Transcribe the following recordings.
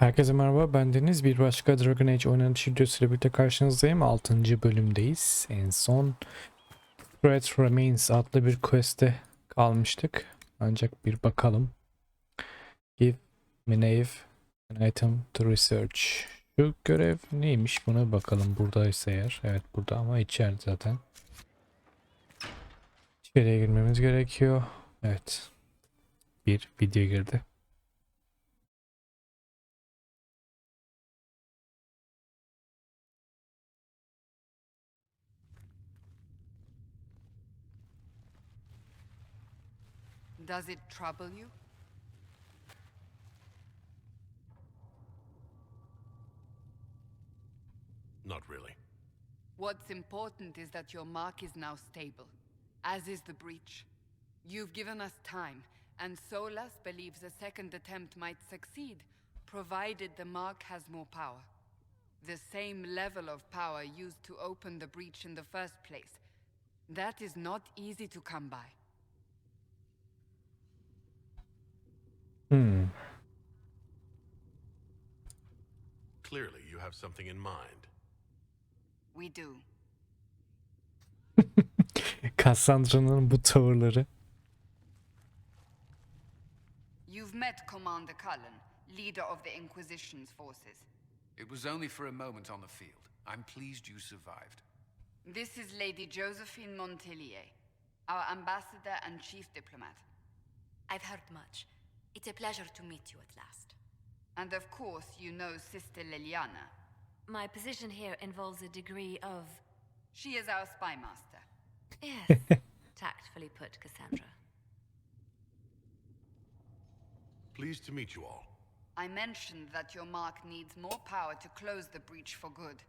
Herkese merhaba ben Deniz. Bir başka Dragon Age oynanış videosuyla birlikte karşınızdayım. 6. bölümdeyiz. En son Threat Remains adlı bir quest'te kalmıştık. Ancak bir bakalım. Give Minave an item to research. Şu görev neymiş buna bakalım buradaysa eğer. Evet burada ama içeride zaten. İçeriye girmemiz gerekiyor. Evet. Bir video girdi. Does it trouble you? Not really. What's important is that your mark is now stable, as is the breach. You've given us time, and Solas believes a second attempt might succeed, provided the mark has more power. The same level of power used to open the breach in the first place. That is not easy to come by. Hmm. Clearly, you have something in mind. We do. Cassandra'nın bu tavırları. You've met Commander Cullen, leader of the Inquisition's forces. It was only for a moment on the field. I'm pleased you survived. This is Lady Josephine Montelier, our ambassador and chief diplomat. I've heard much. It's a pleasure to meet you at last. And of course, you know Sister Liliana. My position here involves a degree of. She is our spy master. Yes, tactfully put, Cassandra. Pleased to meet you all. I mentioned that your mark needs more power to close the breach for good.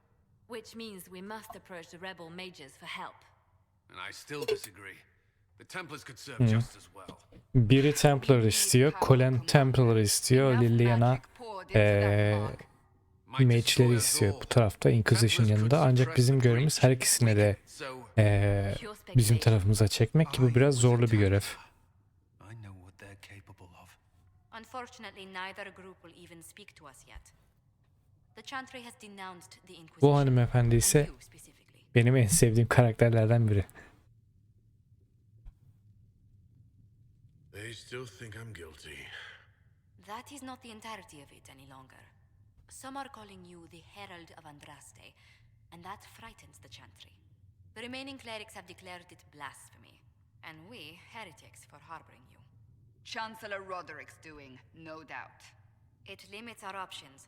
Which means we must approach the rebel mages for help. And I still disagree. Well. Biri Templar istiyor, Colin Templar istiyor, Liliana. Might mage'leri istiyor bu tarafta Inquisition yanında ancak bizim görevimiz her ikisini de eee, bizim tarafımıza çekmek ki bu biraz zorlu bir görev. I know what they're capable of. Unfortunately, neither group will even speak to us yet. The Chantry has denounced the Inquisition. Bu hanımefendi ise benim en sevdiğim karakterlerden biri. Still think I'm guilty. That is not the entirety of it any longer. Some are calling you the Herald of Andraste, and that frightens the Chantry. The remaining clerics have declared it blasphemy, and we heretics for harboring you. Chancellor Roderick's doing, no doubt. It limits our options.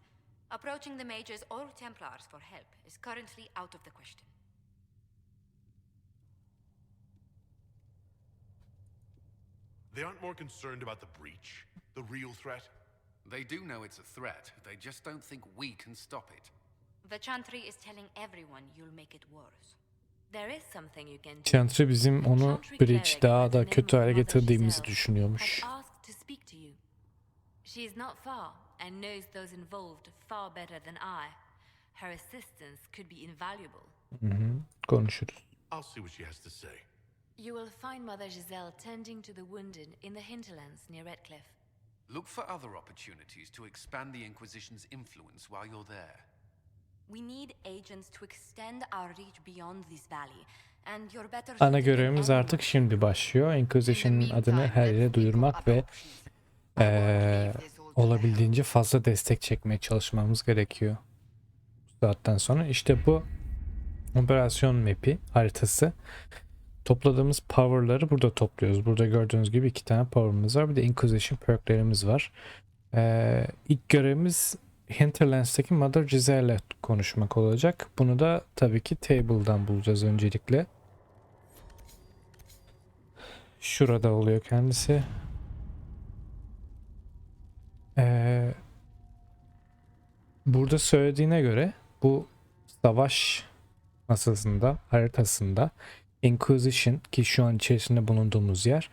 Approaching the mages or Templars for help is currently out of the question. They aren't more concerned about the breach, the real threat. They do know it's a threat. They just don't think we can stop it. The Chantry is telling everyone you'll make it worse. There is something you can do. Chantry bizim onu Chantry Breach daha da kötü hale getirdiğimizi düşünüyormuş. has asked to speak to you. She is not far and knows those involved far better than I. Her assistance could be invaluable. Hı hı, Konuşuruz. I'll see what she has to say. You will find Mother Giselle tending to the wounded in the hinterlands near Redcliffe. Look for other opportunities to expand the Inquisition's influence while you're there. We need agents to extend our reach beyond this valley, and you're better Ana görevimiz artık to şimdi başlıyor. Inquisition'ın adını her yere duyurmak ve the olabildiğince fazla destek çekmeye çalışmamız gerekiyor. Bu saatten sonra işte bu operasyon map'i haritası. Topladığımız power'ları burada topluyoruz. Burada gördüğünüz gibi iki tane power'ımız var. Bir de Inquisition perk'lerimiz var. Ee, ilk görevimiz Hinterlands'taki Mother Giselle'le konuşmak olacak. Bunu da tabii ki table'dan bulacağız öncelikle. Şurada oluyor kendisi. Ee, burada söylediğine göre bu savaş masasında, haritasında Inquisition ki şu an içerisinde bulunduğumuz yer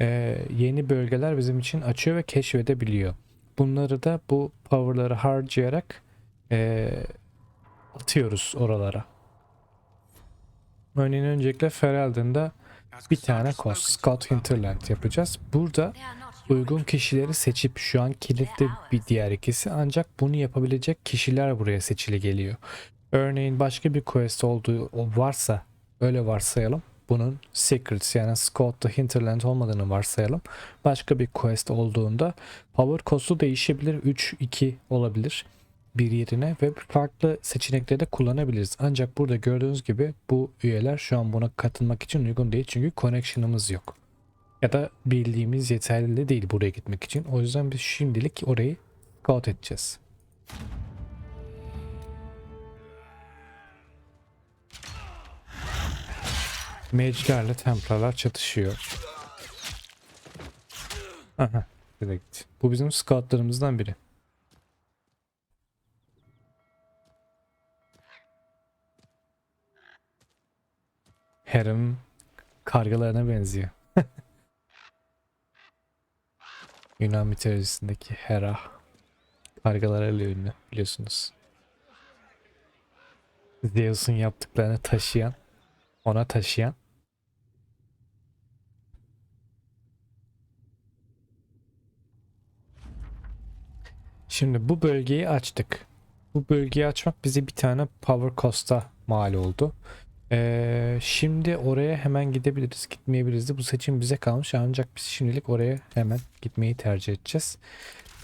e, yeni bölgeler bizim için açıyor ve keşfedebiliyor. Bunları da bu power'ları harcayarak e, atıyoruz oralara. Örneğin öncelikle Ferelden'da bir tane kos Scott Hinterland yapacağız. Burada uygun kişileri seçip şu an kilitli bir diğer ikisi ancak bunu yapabilecek kişiler buraya seçili geliyor. Örneğin başka bir quest olduğu varsa öyle varsayalım. Bunun secrets yani Scout'ta hinterland olmadığını varsayalım. Başka bir quest olduğunda power cost'u değişebilir. 3 2 olabilir bir yerine ve farklı seçenekleri de kullanabiliriz. Ancak burada gördüğünüz gibi bu üyeler şu an buna katılmak için uygun değil çünkü connection'ımız yok. Ya da bildiğimiz yeterli değil buraya gitmek için. O yüzden biz şimdilik orayı scout edeceğiz. Mage'lerle Templar'lar çatışıyor. Aha. Bu bizim scoutlarımızdan biri. Hera'nın kargalarına benziyor. Yunan mitolojisindeki Hera kargalarıyla ünlü biliyorsunuz. Zeus'un yaptıklarını taşıyan, ona taşıyan. Şimdi bu bölgeyi açtık. Bu bölgeyi açmak bize bir tane power cost'a mal oldu. Ee, şimdi oraya hemen gidebiliriz, gitmeyebiliriz de bu seçim bize kalmış ancak biz şimdilik oraya hemen gitmeyi tercih edeceğiz.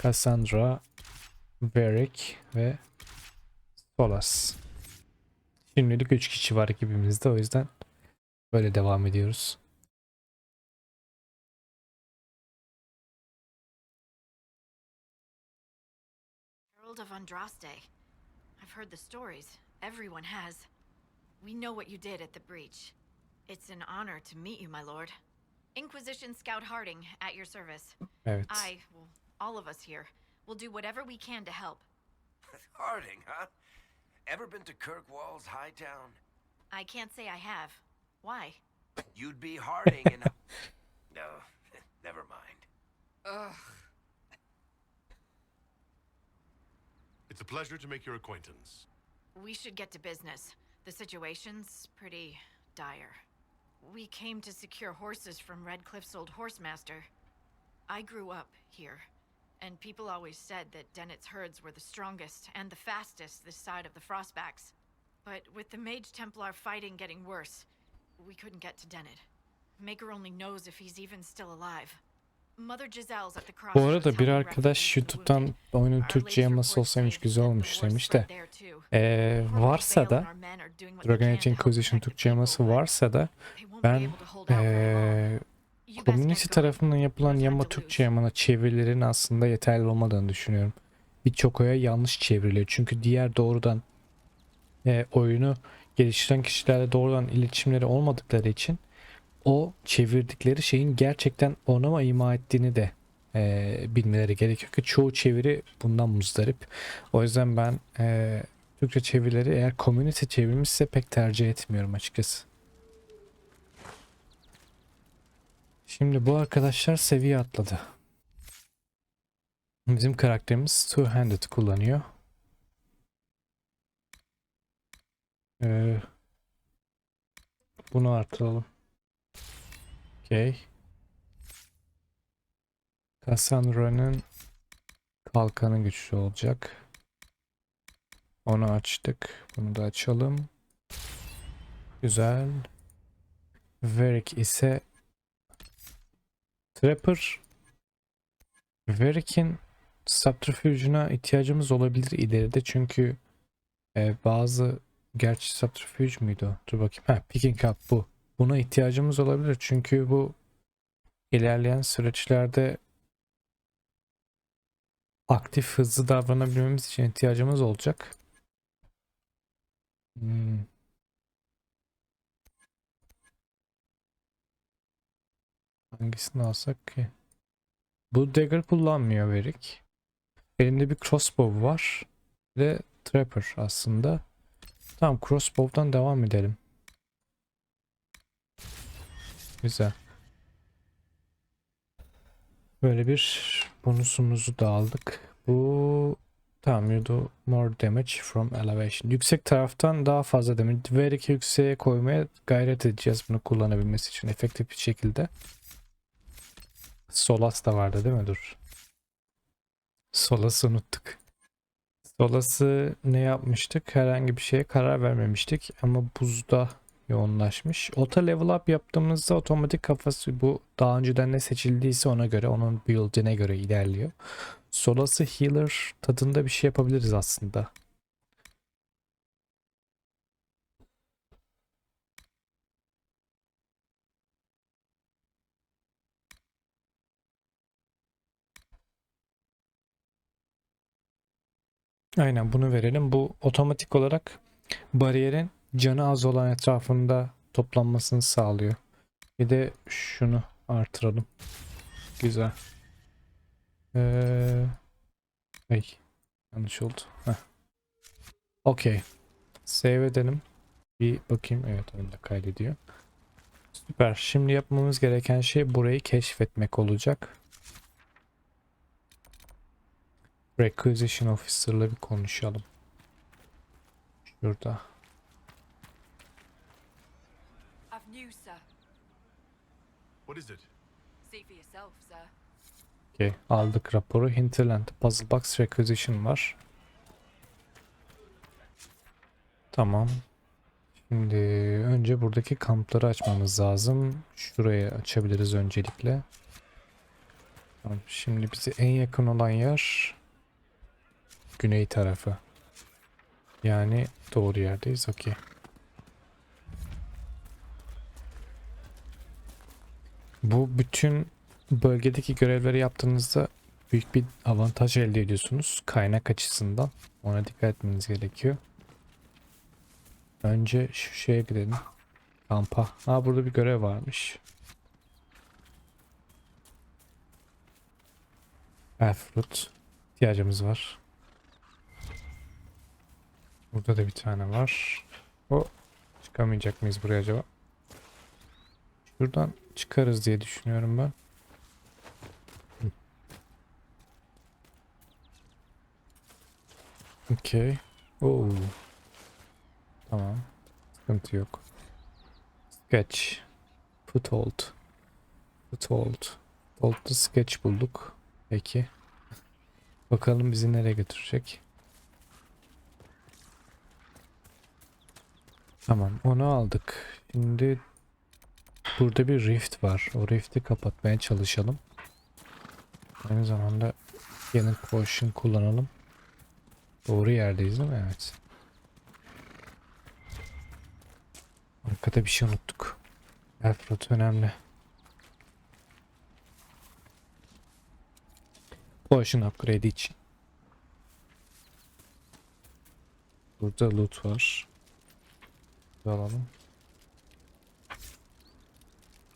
Cassandra, Varric ve Solas. Şimdilik 3 kişi var ekibimizde o yüzden böyle devam ediyoruz. Of Andraste. I've heard the stories. Everyone has. We know what you did at the breach. It's an honor to meet you, my lord. Inquisition Scout Harding, at your service. Evet. I, well, all of us here, will do whatever we can to help. Harding, huh? Ever been to Kirkwall's High Town? I can't say I have. Why? You'd be Harding in. no, never mind. Ugh. It's a pleasure to make your acquaintance. We should get to business. The situation's pretty dire. We came to secure horses from Redcliffe's old horsemaster. I grew up here, and people always said that Dennett's herds were the strongest and the fastest this side of the Frostbacks. But with the Mage Templar fighting getting worse, we couldn't get to Dennett. Maker only knows if he's even still alive. Bu arada bir arkadaş YouTube'dan oyunun Türkçe yaması olsaymış say güzel olmuş demiş de. Ee, varsa da Dragon Age Inquisition Türkçe yaması varsa da ben ee, komünist tarafından yapılan yama Türkçe yamana çevirilerin aslında yeterli olmadığını düşünüyorum. Birçok oya yanlış çevriliyor. Çünkü diğer doğrudan e, oyunu geliştiren kişilerle doğrudan iletişimleri olmadıkları için o çevirdikleri şeyin gerçekten ona mı ima ettiğini de e, bilmeleri gerekiyor ki çoğu çeviri bundan muzdarip. O yüzden ben e, Türkçe çevirileri eğer community çevirmişse pek tercih etmiyorum açıkçası. Şimdi bu arkadaşlar seviye atladı. Bizim karakterimiz two-handed kullanıyor. Ee, bunu artıralım. Okey. Cassandra'nın kalkanı güçlü olacak. Onu açtık. Bunu da açalım. Güzel. Varric ise Trapper Varric'in subterfuge'una ihtiyacımız olabilir ileride çünkü e, bazı gerçi subterfuge müydü? Dur bakayım. Ha, picking up bu. Buna ihtiyacımız olabilir çünkü bu ilerleyen süreçlerde aktif hızlı davranabilmemiz için ihtiyacımız olacak. Hmm. Hangisini alsak ki? Bu dagger kullanmıyor Varric. Elinde bir crossbow var. Bir de trapper aslında. Tamam crossbow'dan devam edelim. Güzel. Böyle bir bonusumuzu da aldık. Bu tamam you do more damage from elevation. Yüksek taraftan daha fazla damage. Varric'i yükseğe koymaya gayret edeceğiz bunu kullanabilmesi için efektif bir şekilde. Solas da vardı değil mi? Dur. Solas'ı unuttuk. Solas'ı ne yapmıştık? Herhangi bir şeye karar vermemiştik ama buzda yoğunlaşmış. Ota level up yaptığımızda otomatik kafası bu daha önceden ne seçildiyse ona göre onun build'ine göre ilerliyor. Solas'ı healer tadında bir şey yapabiliriz aslında. Aynen bunu verelim. Bu otomatik olarak bariyerin canı az olan etrafında toplanmasını sağlıyor. Bir de şunu artıralım. Güzel. Ee, ay, yanlış oldu. Okey. Save edelim. Bir bakayım. Evet oyunda kaydediyor. Süper. Şimdi yapmamız gereken şey burayı keşfetmek olacak. Requisition Officer'la bir konuşalım. Şurada. What is it? See for yourself, sir. Okey. Aldık raporu. Hinterland Puzzle Box Requisition var. Tamam. Şimdi önce buradaki kampları açmamız lazım. Şurayı açabiliriz öncelikle. Tamam. Şimdi bize en yakın olan yer güney tarafı. Yani doğru yerdeyiz. Okey. Bu bütün bölgedeki görevleri yaptığınızda büyük bir avantaj elde ediyorsunuz kaynak açısından. Ona dikkat etmeniz gerekiyor. Önce şu şeye gidelim. Kampa. Ha burada bir görev varmış. Elfroot. ihtiyacımız var. Burada da bir tane var. O çıkamayacak mıyız buraya acaba? Şuradan çıkarız diye düşünüyorum ben. Okey. Oo. Tamam. Sıkıntı yok. Sketch. Foothold. Foothold. Foothold'da sketch bulduk. Peki. Bakalım bizi nereye götürecek. Tamam onu aldık. Şimdi burada bir rift var. O rifti kapatmaya çalışalım. Aynı zamanda Cannon Potion kullanalım. Doğru yerdeyiz değil mi? Evet. Arkada bir şey unuttuk. Elfrot önemli. Potion upgrade için. Burada loot var. Alalım.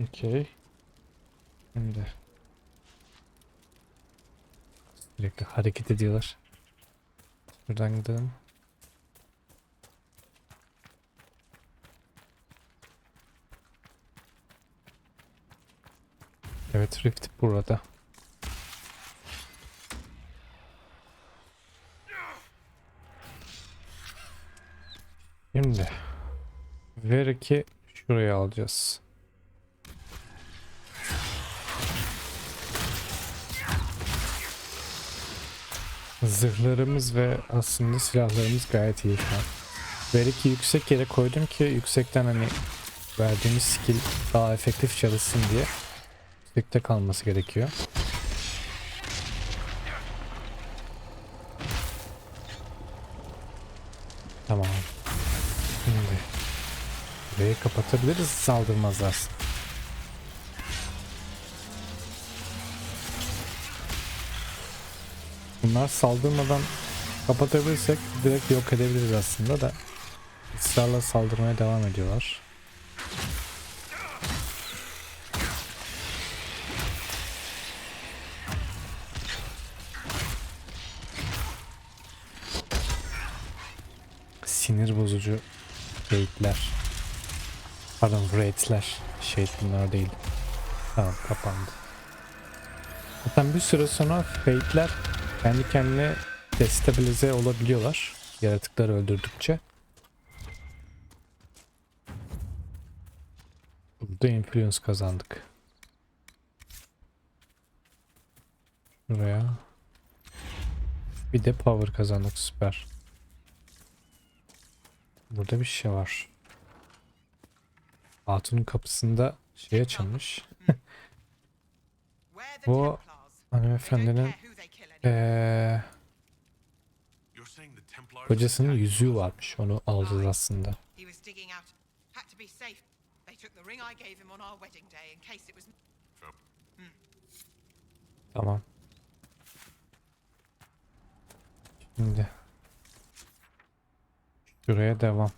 Okey. Şimdi. Sürekli hareket ediyorlar. Şuradan gidelim. Evet Rift burada. Şimdi ver ki şuraya alacağız. Zırhlarımız ve aslında silahlarımız gayet iyi şu an. Ver iki yüksek yere koydum ki yüksekten hani verdiğimiz skill daha efektif çalışsın diye yüksekte kalması gerekiyor. Tamam. Şimdi burayı kapatabiliriz saldırmazlar. Bunlar saldırmadan kapatabilirsek direkt yok edebiliriz aslında da ısrarla saldırmaya devam ediyorlar. Sinir bozucu raidler. Pardon raidler. Şey bunlar değil. Tamam kapandı. Zaten bir süre sonra fate'ler kendi kendine destabilize olabiliyorlar. Yaratıkları öldürdükçe. Burada influence kazandık. Buraya. Bir de power kazandık süper. Burada bir şey var. Hatunun kapısında şey açılmış. Bu hanımefendinin Templars... kocasının yüzüğü varmış. Onu alacağız aslında. Tamam. Şimdi şuraya devam.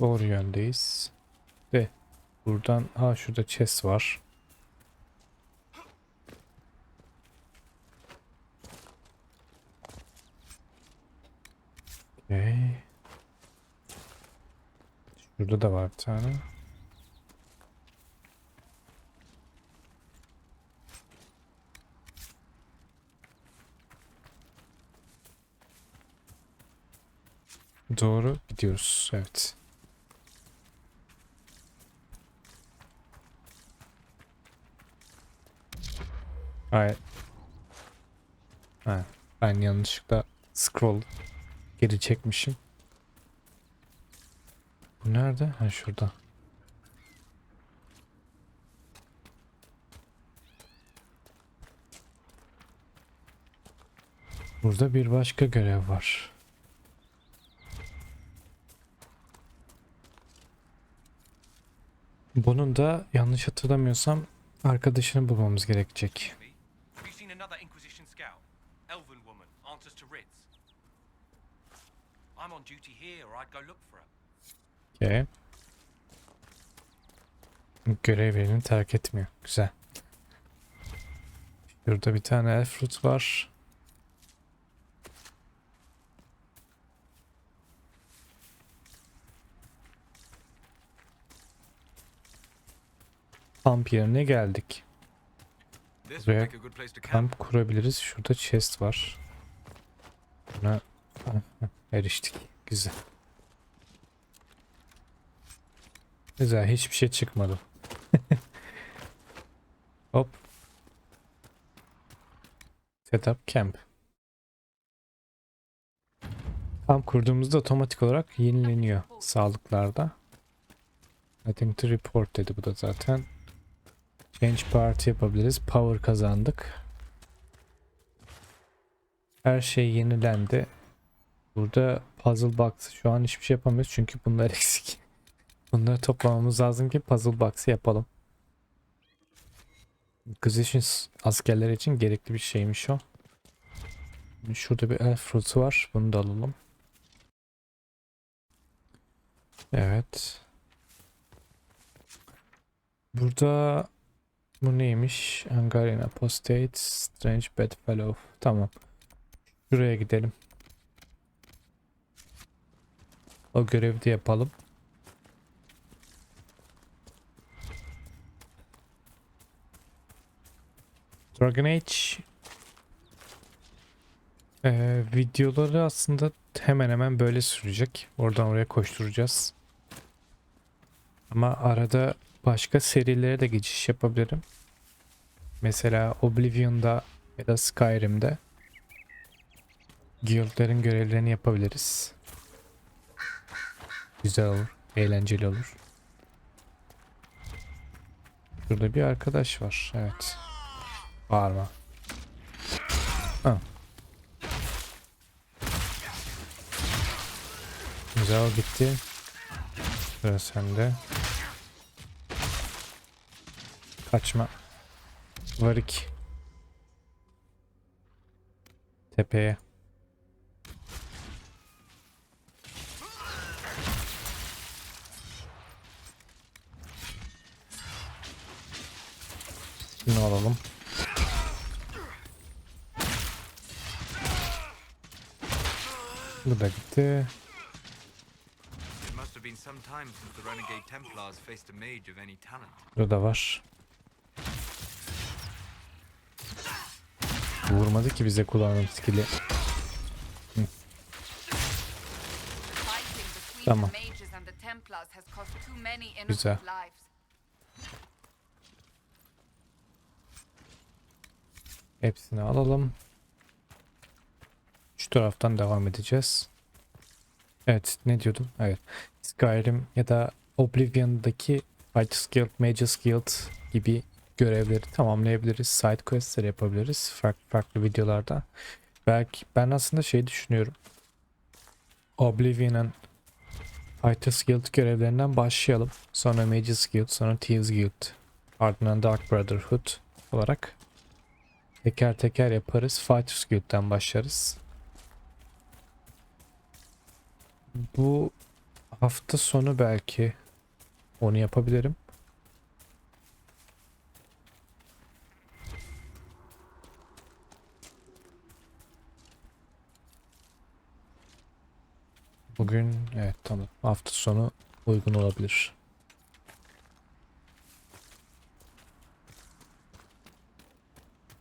Doğru yöndeyiz. Ve buradan ha şurada chest var. Şurada da var bir tane. Doğru gidiyoruz. Evet. Hayır. Ha, ben yanlışlıkla scroll geri çekmişim. Nerede? Ha şurada. Burada bir başka görev var. Bunun da yanlış hatırlamıyorsam arkadaşını bulmamız gerekecek. I'm on duty here, or I'd go look for her. Okay. Görev yerini terk etmiyor. Güzel. Şurada bir tane elfrut var. Kamp yerine geldik. Buraya kamp kurabiliriz. Şurada chest var. Buna eriştik. Güzel. Güzel. Hiçbir şey çıkmadı. Hop. Setup camp. Kamp kurduğumuzda otomatik olarak yenileniyor sağlıklarda. Nothing to report dedi bu da zaten. Change party yapabiliriz. Power kazandık. Her şey yenilendi. Burada puzzle box şu an hiçbir şey yapamıyoruz çünkü bunlar eksik. Bunları toplamamız lazım ki puzzle box'ı yapalım. Inquisition askerleri için gerekli bir şeymiş o. Şurada bir elf fruit'u var. Bunu da alalım. Evet. Burada bu neymiş? Hungarian Apostate, Strange Bedfellow. Tamam. Şuraya gidelim. O görevi de yapalım. Dragon Age Ee, videoları aslında hemen hemen böyle sürecek. Oradan oraya koşturacağız. Ama arada başka serilere de geçiş yapabilirim. Mesela Oblivion'da ya da Skyrim'de guildlerin görevlerini yapabiliriz. Güzel olur, eğlenceli olur. Burada bir arkadaş var, evet. Bağırma. Ha. Güzel o gitti. Sıra sende. Kaçma. Varik. Tepeye. Şunu alalım. Bu da gitti. It must have been some time since the renegade Templars faced a mage of any talent. Burada var. Vurmadı ki bize kulağının skill'i. Tamam. Güzel. Hepsini alalım. Taraftan devam edeceğiz. Evet ne diyordum? Evet. Skyrim ya da Oblivion'daki Fighters Guild, Mages Guild gibi görevleri tamamlayabiliriz. Side questler yapabiliriz. Farklı farklı videolarda. Belki ben aslında şey düşünüyorum. Oblivion'ın Fighters Guild görevlerinden başlayalım. Sonra Mages Guild, sonra Thieves Guild. Ardından Dark Brotherhood olarak teker teker yaparız. Fighters Guild'den başlarız. Bu hafta sonu belki onu yapabilirim. Bugün evet tamam hafta sonu uygun olabilir.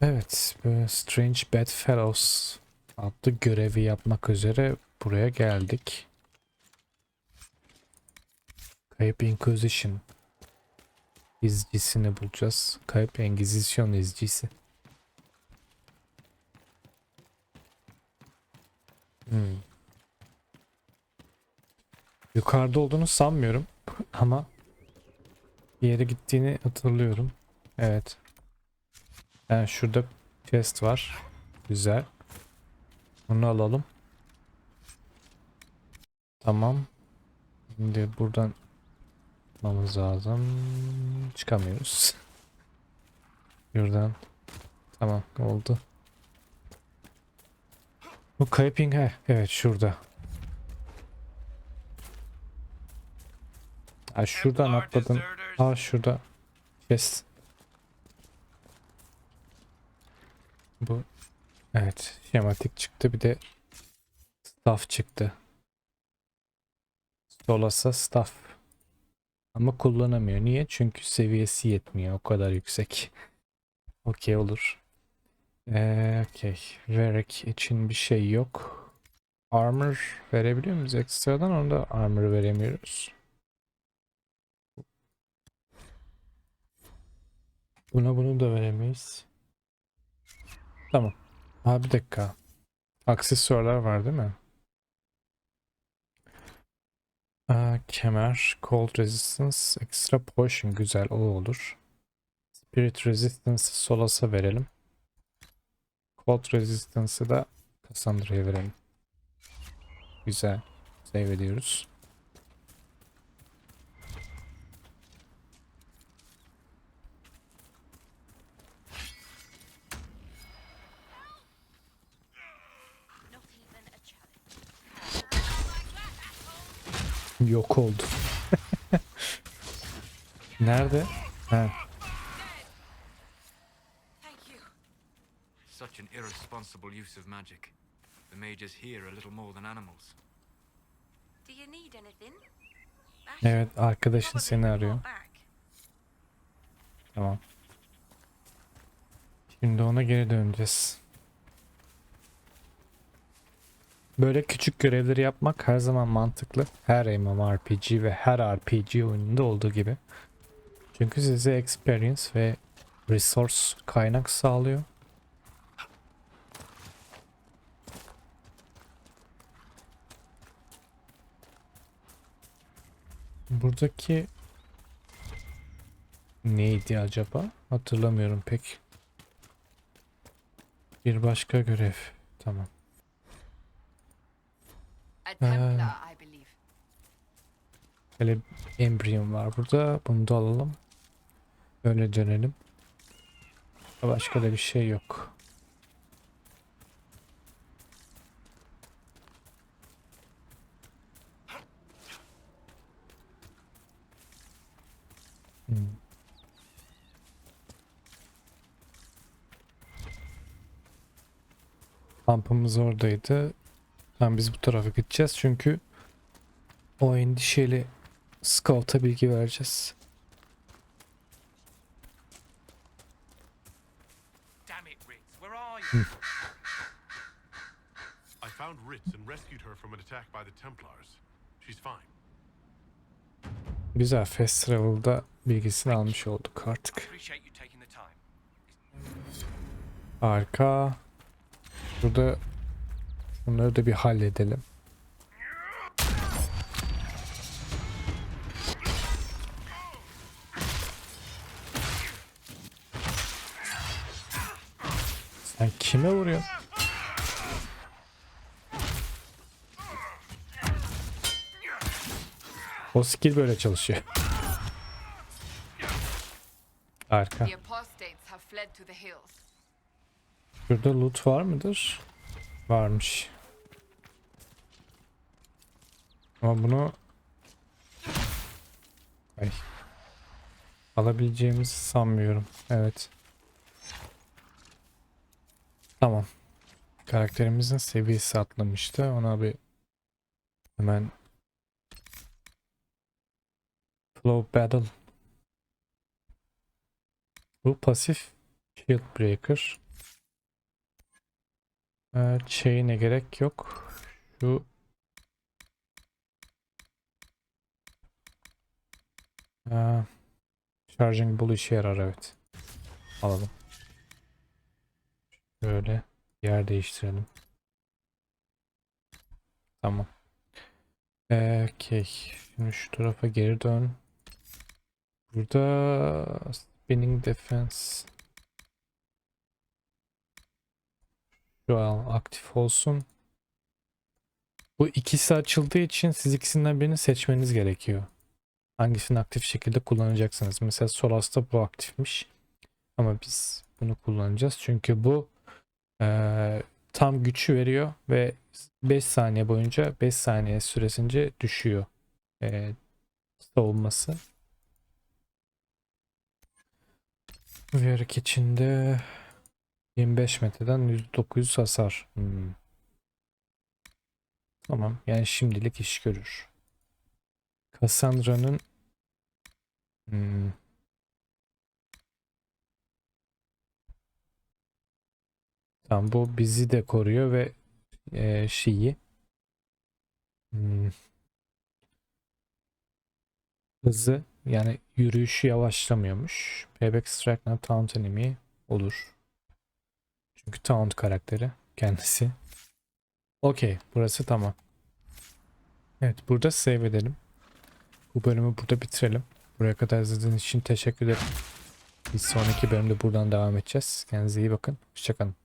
Evet, Strange Bedfellows adlı görevi yapmak üzere buraya geldik. Kayıp Inquisition izcisini bulacağız. Kayıp Engizisyon izcisi. Hmm. Yukarıda olduğunu sanmıyorum ama bir yere gittiğini hatırlıyorum. Evet. Yani şurada chest var. Güzel. Bunu alalım. Tamam. Şimdi buradan çıkmamız lazım. Çıkamıyoruz. Buradan. Tamam oldu. Bu kayıping he. Evet şurada. Ha şuradan atladım. Ha şurada. Chest. Bu evet şematik çıktı bir de staff çıktı. Solasa staff. Ama kullanamıyor. Niye? Çünkü seviyesi yetmiyor. O kadar yüksek. Okey olur. Ee, okey. Verek için bir şey yok. Armor verebiliyor muyuz ekstradan? Onu da armor veremiyoruz. Buna bunu da veremeyiz. Tamam. Ha bir dakika. Aksesuarlar var değil mi? Aa, kemer, cold resistance, extra potion güzel o olur. Spirit resistance Solas'a verelim. Cold resistance'ı da Cassandra'ya verelim. Güzel. Save ediyoruz. Yok oldu. Nerede? Ha. Such an irresponsible use of magic. The mages here are little more than animals. Do you need anything? Evet arkadaşın seni arıyor. Tamam. Şimdi ona geri döneceğiz. Böyle küçük görevleri yapmak her zaman mantıklı. Her MMORPG ve her RPG oyununda olduğu gibi. Çünkü size experience ve resource kaynak sağlıyor. Buradaki neydi acaba? Hatırlamıyorum pek. Bir başka görev. Tamam. A Templar, I believe. Böyle embriyon var burada. Bunu da alalım. Öyle dönelim. Başka da bir şey yok. Hmm. Kampımız oradaydı. Tamam biz bu tarafa gideceğiz çünkü o endişeli Scout'a bilgi vereceğiz. I found Ritz and rescued her from an attack by the Templars. She's fine. Güzel Fast Travel'da bilgisini almış olduk artık. Harika. Burada bunları da bir halledelim. Sen kime vuruyorsun? O skill böyle çalışıyor. Harika. Burada loot var mıdır? Varmış. Ama bunu Ay. alabileceğimizi sanmıyorum. Evet. Tamam. Karakterimizin seviyesi atlamıştı. Ona bir hemen Flow Battle bu pasif Shield Breaker ee, chain'e gerek yok. Şu Charging Bull işe yarar evet. Alalım. Böyle yer değiştirelim. Tamam. Okey. Şimdi şu tarafa geri dön. Burada Spinning Defense Şu an aktif olsun. Bu ikisi açıldığı için siz ikisinden birini seçmeniz gerekiyor. Hangisini aktif şekilde kullanacaksınız. Mesela Solas'ta bu aktifmiş. Ama biz bunu kullanacağız. Çünkü bu eee, tam gücü veriyor ve 5 saniye boyunca 5 saniye süresince düşüyor eee, savunması. Uyarık içinde 25 metreden %900 hasar. Hmm. Tamam. Yani şimdilik iş görür. Cassandra'nın hmm. Tamam bu bizi de koruyor ve e, şeyi hmm. hızı yani yürüyüşü yavaşlamıyormuş. Payback Strike now Taunt Enemy olur. Çünkü Taunt karakteri kendisi. Okey. Burası tamam. Evet. Burada save edelim. Bu bölümü burada bitirelim. Buraya kadar izlediğiniz için teşekkür ederim. Bir sonraki bölümde buradan devam edeceğiz. Kendinize iyi bakın. Hoşçakalın.